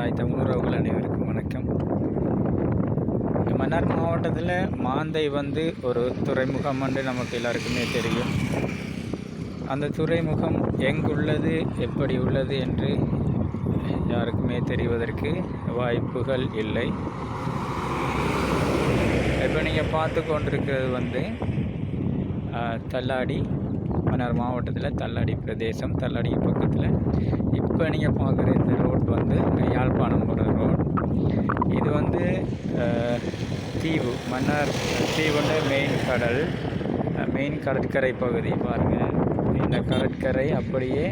தாய் தமிழ் உறவுகள் அனைவருக்கும் வணக்கம். மன்னார் மாவட்டத்தில் மாந்தை வந்து ஒரு துறைமுகம் என்று நமக்கு எல்லாருக்குமே தெரியும். அந்த துறைமுகம் எங்குள்ளது எப்படி உள்ளது என்று யாருக்குமே தெரிவதற்கு வாய்ப்புகள் இல்லை. இப்போ நீங்கள் பார்த்து கொண்டிருக்கிறது வந்து தள்ளாடி மன்னார் மாவட்டத்தில் தள்ளாடி பிரதேசம் தள்ளாடி பக்கத்தில். இப்போ நீங்கள் பார்க்குற இந்த ரோட் வந்து யாழ்ப்பாணம் போகிற ரோட். இது வந்து தீவு மன்னார் தீவுன்ற மெயின் கடல். மெயின் கடற்கரை பகுதி பாருங்கள் இந்த கடற்கரை அப்படியே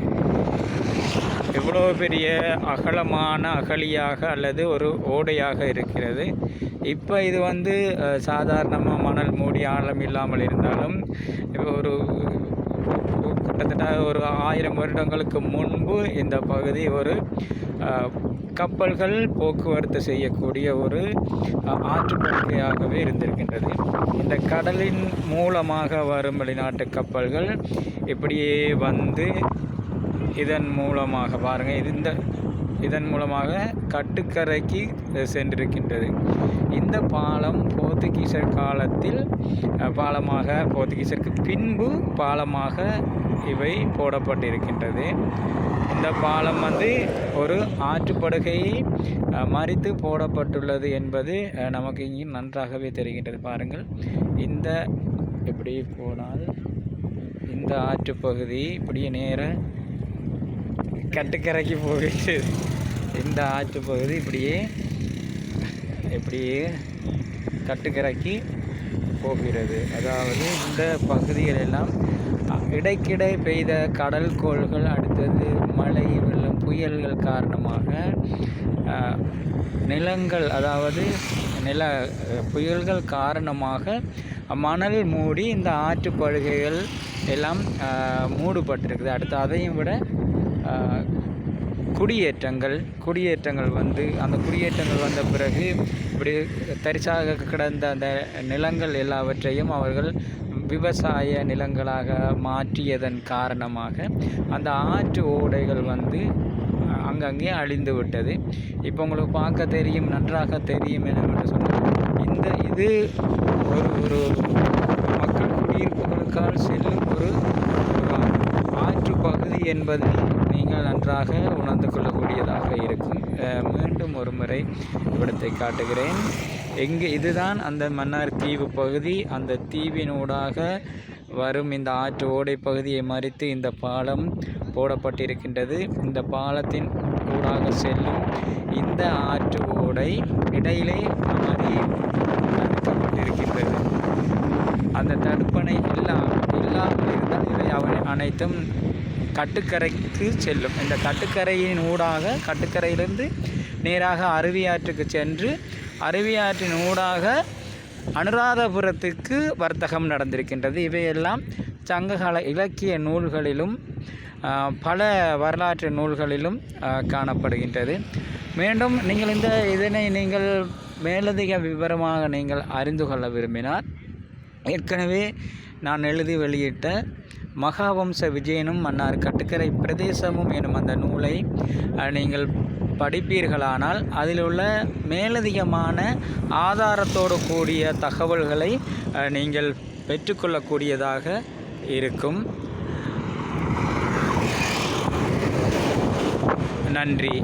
எவ்வளோ பெரிய அகலமான அகலியாக அல்லது ஒரு ஓடையாக இருக்கிறது. இப்போ இது வந்து சாதாரணமாக மணல் மூடி ஆழம் இல்லாமல் இருந்தாலும் இப்போ ஒரு கிட்டத்தட்ட ஒரு ஆயிரம் வருடங்களுக்கு முன்பு இந்த பகுதி ஒரு கப்பல்கள் போக்குவரத்து செய்யக்கூடிய ஒரு அஹ், இருந்திருக்கின்றது. இந்த கடலின் மூலமாக வரும் வெளிநாட்டு கப்பல்கள் இப்படியே வந்து இதன் மூலமாக பாருங்கள் இது இந்த இதன் மூலமாக கட்டுக்கரைக்கு சென்றிருக்கின்றது. இந்த பாலம் போர்த்துகீசர் காலத்தில் பாலமாக போர்த்துகீசருக்கு பின்பு பாலமாக இவை போடப்பட்டிருக்கின்றது. இந்த பாலம் வந்து ஒரு ஆற்றுப்படுகையை மறித்து போடப்பட்டுள்ளது என்பது நமக்கு இங்கே நன்றாகவே தெரிகின்றது. பாருங்கள். இந்த இப்படி போனால் இந்த ஆற்றுப்பகுதி இப்படியே நேர கட்டுக்கரைக்கு போயிட்டு இந்த ஆற்று பகுதி இப்படியே இப்படியே கட்டுக்கரைக்கு போகிறது. அதாவது இந்த பகுதிகள் எல்லாம் இடைக்கிடை பெய்த கடல் கோள்கள் அடுத்தது மழை வெள்ளம் புயல்கள் காரணமாக நிலங்கள் அதாவது நில புயல்கள் காரணமாக மணல் மூடி இந்த ஆற்றுப்படுகைகள் எல்லாம் மூடுபட்டிருக்குது அடுத்து அதையும் விட குடியேற்றங்கள் குடியேற்றங்கள் வந்து அந்த குடியேற்றங்கள் வந்த பிறகு இப்படி தரிசாக கிடந்த அந்த நிலங்கள் எல்லாவற்றையும் அவர்கள் விவசாய நிலங்களாக மாற்றியதன் காரணமாக அந்த ஆற்று ஓடைகள் வந்து அங்கங்கே அழிந்து விட்டது. இப்போ உங்களுக்கு பார்க்க தெரியும் நன்றாக தெரியும் என்னவென்று சொன்னால் இந்த இது ஒரு ஒரு மக்கள் குடியிருப்புகளுக்கால் செல்லும் ஒரு ஒரு ஆற்று பகுதி என்பதை நீங்கள் நன்றாக உணர்ந்து கொள்ளக்கூடியதாக இருக்கும். மீண்டும் ஒரு முறை இவ்விடத்தை காட்டுகிறேன். எங்கே இதுதான் அந்த மன்னார் தீவு பகுதி. அந்த தீவினூடாக வரும் இந்த ஆற்று ஓடை பகுதியை மறித்து இந்த பாலம் போடப்பட்டிருக்கின்றது. இந்த பாலத்தின் ஊடாக செல்லும் இந்த ஆற்று ஓடை இடையிலே மாறி தடுக்கப்பட்டிருக்கின்றது. அந்த தடுப்பணை இல்லாமல் இல்லாமல் இருந்தால் இவை அவை அனைத்தும் கட்டுக்கரைக்கு செல்லும். இந்த கட்டுக்கரையின் ஊடாக கட்டுக்கரையிலிருந்து நேராக அருவியாற்றுக்கு சென்று அருவியாற்றின் ஊடாக அனுராதபுரத்துக்கு வர்த்தகம் நடந்திருக்கின்றது. இவையெல்லாம் சங்ககால இலக்கிய நூல்களிலும் பல வரலாற்று நூல்களிலும் காணப்படுகின்றது. மீண்டும் நீங்கள் இந்த இதனை நீங்கள் மேலதிக விவரமாக நீங்கள் அறிந்து கொள்ள விரும்பினால் ஏற்கனவே நான் எழுதி வெளியிட்ட மகாவம்ச விஜயனும் மன்னார் கட்டுக்கரை பிரதேசமும் எனும் அந்த நூலை நீங்கள் படிப்பீர்களானால் அதில் உள்ள மேலதிகமான ஆதாரத்தோடு கூடிய தகவல்களை நீங்கள் பெற்றுக்கொள்ளக்கூடியதாக இருக்கும். நன்றி.